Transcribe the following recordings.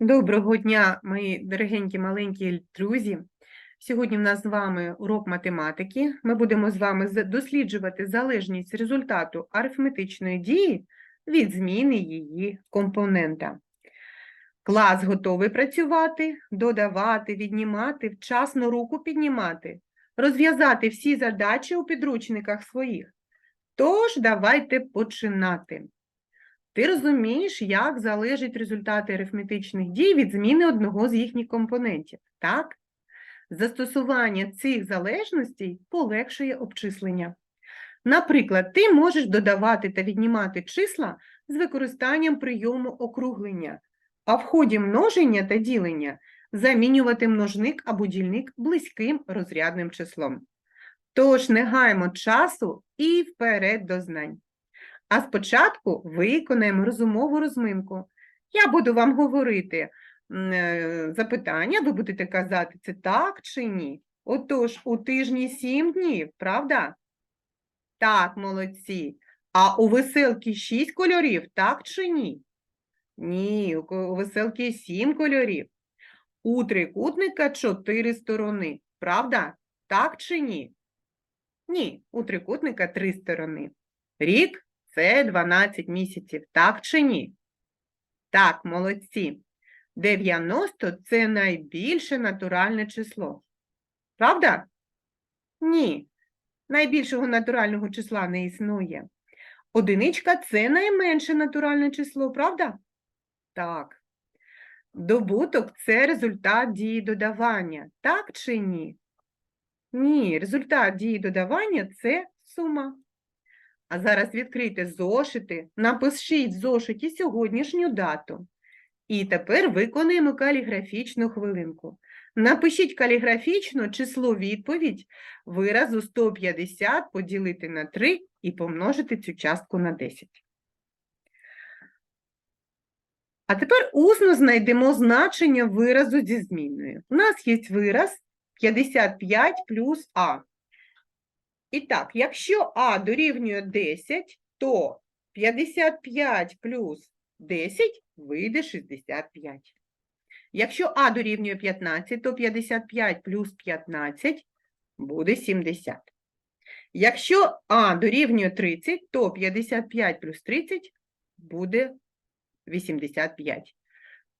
Доброго дня, мої дорогенькі маленькі друзі. Сьогодні в нас з вами урок математики. Ми будемо з вами досліджувати залежність результату арифметичної дії від зміни її компонента. Клас готовий працювати, додавати, віднімати, вчасно руку піднімати, розв'язати всі задачі у підручниках своїх. Тож, давайте починати. Ти розумієш, як залежать результати арифметичних дій від зміни одного з їхніх компонентів, так? Застосування цих залежностей полегшує обчислення. Наприклад, ти можеш додавати та віднімати числа з використанням прийому округлення, а в ході множення та ділення замінювати множник або дільник близьким розрядним числом. Тож не гаймо часу і вперед до знань. А спочатку виконаємо розумову розминку. Я буду вам говорити е, запитання, ви будете казати, це так чи ні. Отож, у тижні сім днів, правда? Так, молодці. А у веселки шість кольорів, так чи ні? Ні, у веселки сім кольорів. У трикутника чотири сторони, правда? Так чи ні? Ні, у трикутника три сторони. Рік це 12 місяців, так чи ні? Так, молодці. 90 – це найбільше натуральне число. Правда? Ні. Найбільшого натурального числа не існує. Одиничка – це найменше натуральне число, правда? Так. Добуток – це результат дії додавання, так чи ні? Ні, результат дії додавання – це сума. А зараз відкрийте зошити, напишіть в зошиті сьогоднішню дату. І тепер виконуємо каліграфічну хвилинку. Напишіть каліграфічно число відповідь виразу 150 поділити на 3 і помножити цю частку на 10. А тепер усно знайдемо значення виразу зі змінною. У нас є вираз 55 плюс А. І так, якщо А дорівнює 10, то 55 плюс 10 вийде 65. Якщо А дорівнює 15, то 55 плюс 15 буде 70. Якщо А дорівнює 30, то 55 плюс 30 буде 85.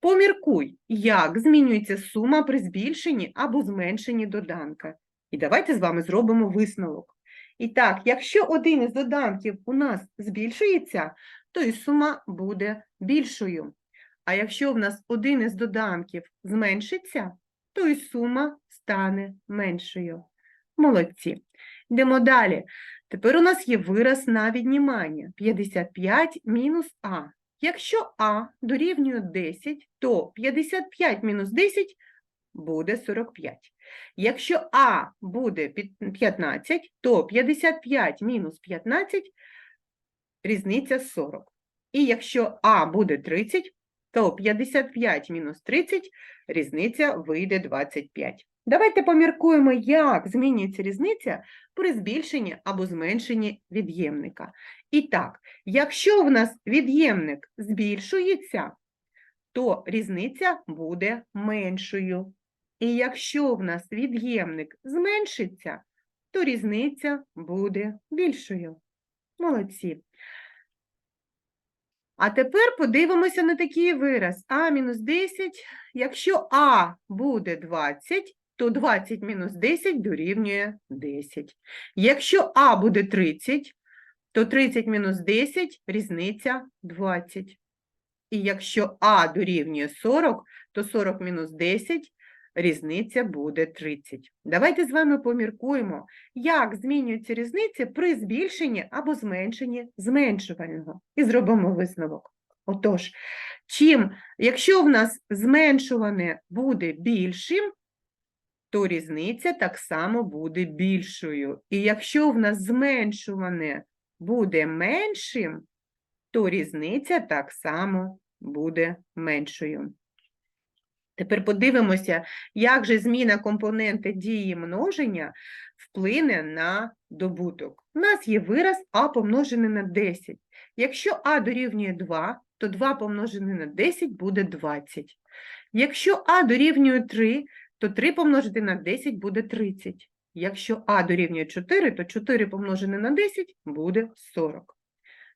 Поміркуй, як змінюється сума при збільшенні або зменшенні доданка. І давайте з вами зробимо висновок. І так, якщо один із доданків у нас збільшується, то і сума буде більшою. А якщо в нас один із доданків зменшиться, то і сума стане меншою. Молодці. Йдемо далі. Тепер у нас є вираз на віднімання 55 мінус А. Якщо А дорівнює 10, то 55 мінус 10 буде 45. Якщо А буде 15, то 55 мінус 15 різниця 40. І якщо А буде 30, то 55 мінус 30 різниця вийде 25. Давайте поміркуємо, як змінюється різниця при збільшенні або зменшенні від'ємника. І так, якщо в нас від'ємник збільшується, то різниця буде меншою. І якщо в нас від'ємник зменшиться, то різниця буде більшою. Молодці. А тепер подивимося на такий вираз. А мінус 10. Якщо А буде 20, то 20 мінус 10 дорівнює 10. Якщо А буде 30, то 30 мінус 10 різниця 20. І якщо А дорівнює 40, то 40 мінус 10 різниця буде 30. Давайте з вами поміркуємо, як змінюється різниця при збільшенні або зменшенні зменшувального. І зробимо висновок. Отож, чим, якщо в нас зменшуване буде більшим, то різниця так само буде більшою. І якщо в нас зменшуване буде меншим, то різниця так само буде меншою. Тепер подивимося, як же зміна компоненти дії множення вплине на добуток. У нас є вираз а помножене на 10. Якщо а дорівнює 2, то 2 помножене на 10 буде 20. Якщо а дорівнює 3, то 3 помножити на 10 буде 30. Якщо а дорівнює 4, то 4 помножене на 10 буде 40.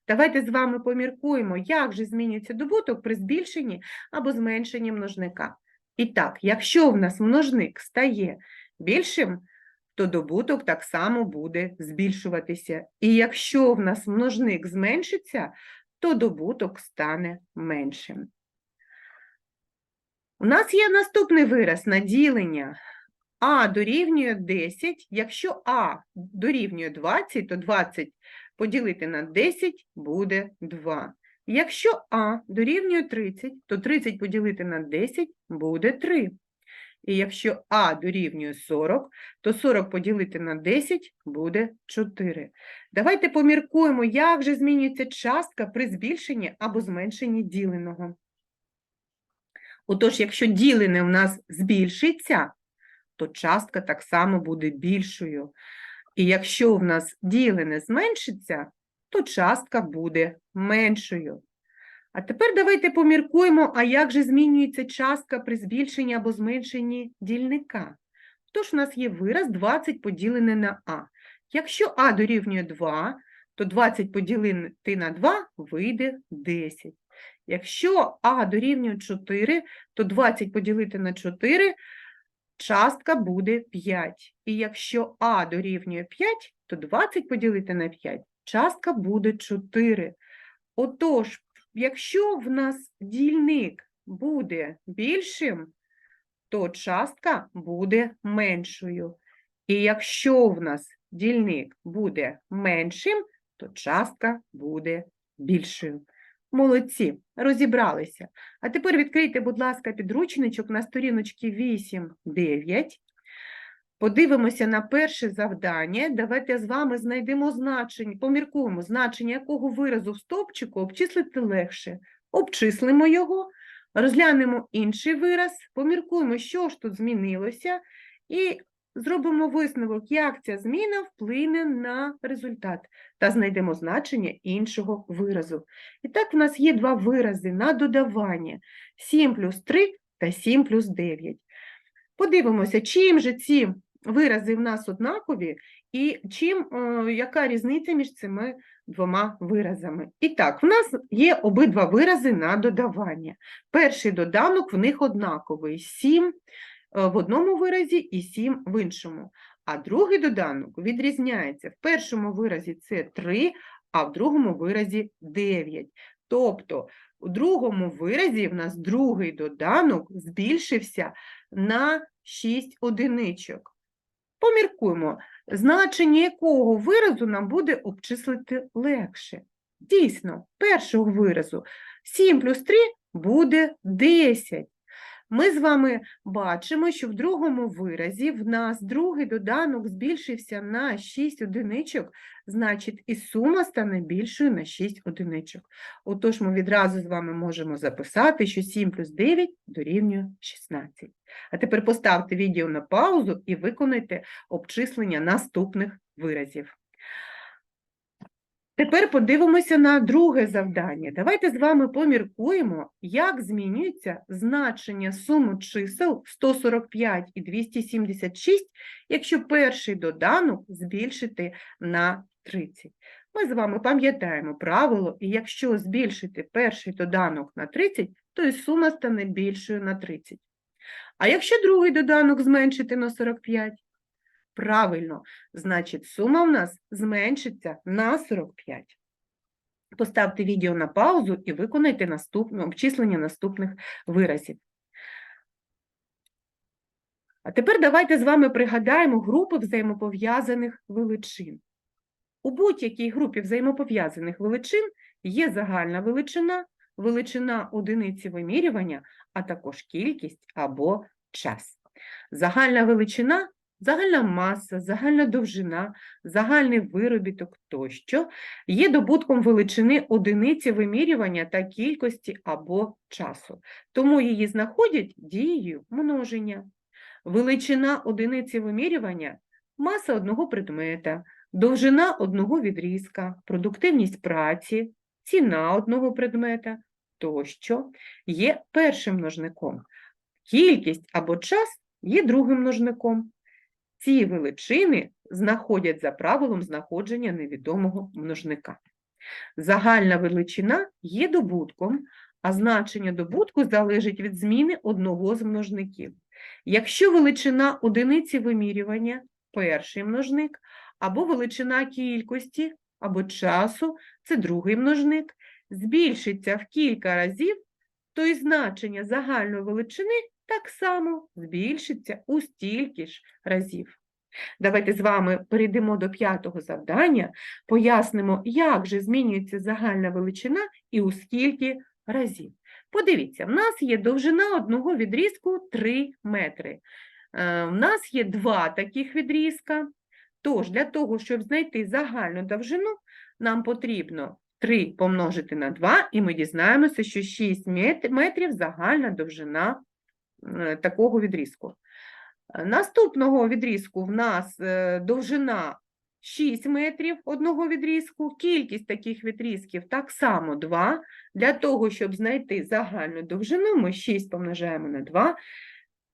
Давайте з вами поміркуємо, як же змінюється добуток при збільшенні або зменшенні множника. І так, якщо в нас множник стає більшим, то добуток так само буде збільшуватися. І якщо в нас множник зменшиться, то добуток стане меншим. У нас є наступний вираз на ділення. А дорівнює 10. Якщо А дорівнює 20, то 20 поділити на 10 буде 2. Якщо А дорівнює 30, то 30 поділити на 10 буде 3. І якщо А дорівнює 40, то 40 поділити на 10 буде 4. Давайте поміркуємо, як же змінюється частка при збільшенні або зменшенні діленого. Отож, якщо ділене в нас збільшиться, то частка так само буде більшою. І якщо в нас ділене зменшиться, то частка буде меншою. А тепер давайте поміркуємо, а як же змінюється частка при збільшенні або зменшенні дільника. Тож у нас є вираз 20 поділене на А. Якщо А дорівнює 2, то 20 поділити на 2 вийде 10. Якщо А дорівнює 4, то 20 поділити на 4 частка буде 5. І якщо А дорівнює 5, то 20 поділити на 5 частка буде 4. Отож, якщо в нас дільник буде більшим, то частка буде меншою. І якщо в нас дільник буде меншим, то частка буде більшою. Молодці, розібралися. А тепер відкрийте, будь ласка, підручничок на сторіночці 8-9. Подивимося на перше завдання. Давайте з вами знайдемо значення, поміркуємо, значення якого виразу в стовпчику обчислити легше. Обчислимо його, розглянемо інший вираз, поміркуємо, що ж тут змінилося, і зробимо висновок, як ця зміна вплине на результат, та знайдемо значення іншого виразу. І так, в нас є два вирази на додавання: 7 плюс 3 та 7 плюс 9. Подивимося, чим же ці вирази в нас однакові, і чим, е, яка різниця між цими двома виразами. І так, в нас є обидва вирази на додавання. Перший доданок в них однаковий 7 е, в одному виразі і 7 в іншому. А другий доданок відрізняється. В першому виразі це 3, а в другому виразі 9. Тобто у другому виразі в нас другий доданок збільшився на 6 одиничок. Поміркуємо, значення якого виразу нам буде обчислити легше. Дійсно, першого виразу 7 плюс 3 буде 10. Ми з вами бачимо, що в другому виразі в нас другий доданок збільшився на 6 одиничок, значить і сума стане більшою на 6 одиничок. Отож, ми відразу з вами можемо записати, що 7 плюс 9 дорівнює 16. А тепер поставте відео на паузу і виконайте обчислення наступних виразів. Тепер подивимося на друге завдання. Давайте з вами поміркуємо, як змінюється значення суми чисел 145 і 276, якщо перший доданок збільшити на 30. Ми з вами пам'ятаємо правило, і якщо збільшити перший доданок на 30, то і сума стане більшою на 30. А якщо другий доданок зменшити на 45, Правильно, значить, сума в нас зменшиться на 45. Поставте відео на паузу і виконайте наступне обчислення наступних виразів. А тепер давайте з вами пригадаємо групи взаємопов'язаних величин. У будь-якій групі взаємопов'язаних величин є загальна величина, величина одиниці вимірювання, а також кількість або час. Загальна величина загальна маса, загальна довжина, загальний виробіток тощо є добутком величини одиниці вимірювання та кількості або часу, тому її знаходять дією множення. Величина одиниці вимірювання маса одного предмета, довжина одного відрізка, продуктивність праці, ціна одного предмета, тощо є першим множником. Кількість або час є другим множником. Ці величини знаходять за правилом знаходження невідомого множника. Загальна величина є добутком, а значення добутку залежить від зміни одного з множників. Якщо величина одиниці вимірювання перший множник, або величина кількості або часу це другий множник, збільшиться в кілька разів, то і значення загальної величини так само збільшиться у стільки ж разів. Давайте з вами перейдемо до п'ятого завдання, пояснимо, як же змінюється загальна величина і у скільки разів. Подивіться, в нас є довжина одного відрізку 3 метри. Е, В нас є два таких відрізка. Тож, для того, щоб знайти загальну довжину, нам потрібно 3 помножити на 2, і ми дізнаємося, що 6 метрів загальна довжина е, такого відрізку. Е, Наступного відрізку в нас е, довжина 6 метрів одного відрізку, кількість таких відрізків так само 2. Для того, щоб знайти загальну довжину, ми 6 помножаємо на 2,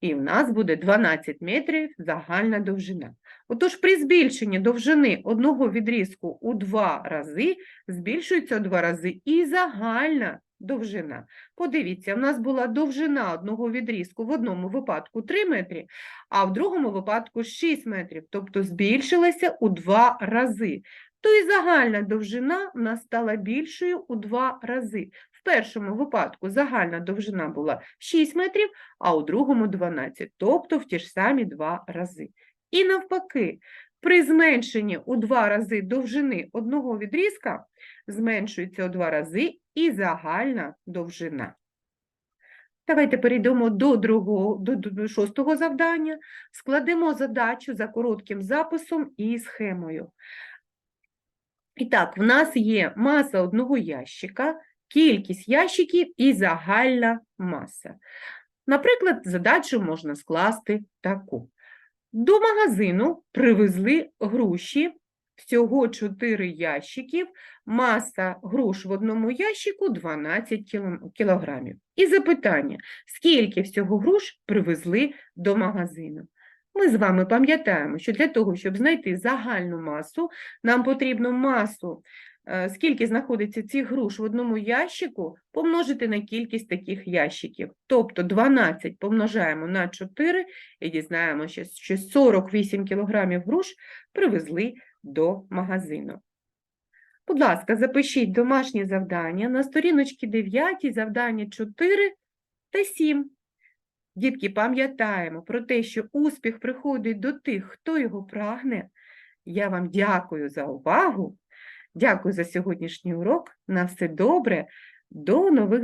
і в нас буде 12 метрів загальна довжина. Отож, при збільшенні довжини одного відрізку у 2 рази збільшується у 2 рази і загальна довжина. Подивіться, в нас була довжина одного відрізку в одному випадку 3 метри, а в другому випадку 6 метрів, тобто збільшилася у 2 рази. То і загальна довжина в нас стала більшою у 2 рази. В першому випадку загальна довжина була 6 метрів, а у другому 12, тобто в ті ж самі 2 рази. І навпаки, при зменшенні у 2 рази довжини одного відрізка зменшується у 2 рази і загальна довжина. Давайте перейдемо до другого, до, до шостого завдання. Складемо задачу за коротким записом і схемою. І так, в нас є маса одного ящика, кількість ящиків і загальна маса. Наприклад, задачу можна скласти таку. До магазину привезли груші, всього 4 ящиків, маса груш в одному ящику 12 кілограмів. І запитання, скільки всього груш привезли до магазину? Ми з вами пам'ятаємо, що для того, щоб знайти загальну масу, нам потрібно масу, скільки знаходиться цих груш в одному ящику, помножити на кількість таких ящиків. Тобто 12 помножаємо на 4 і дізнаємося, що 48 кілограмів груш привезли до магазину. Будь ласка, запишіть домашнє завдання на сторіночці 9, завдання 4 та 7. Дітки, пам'ятаємо про те, що успіх приходить до тих, хто його прагне. Я вам дякую за увагу. Дякую за сьогоднішній урок. На все добре. До нових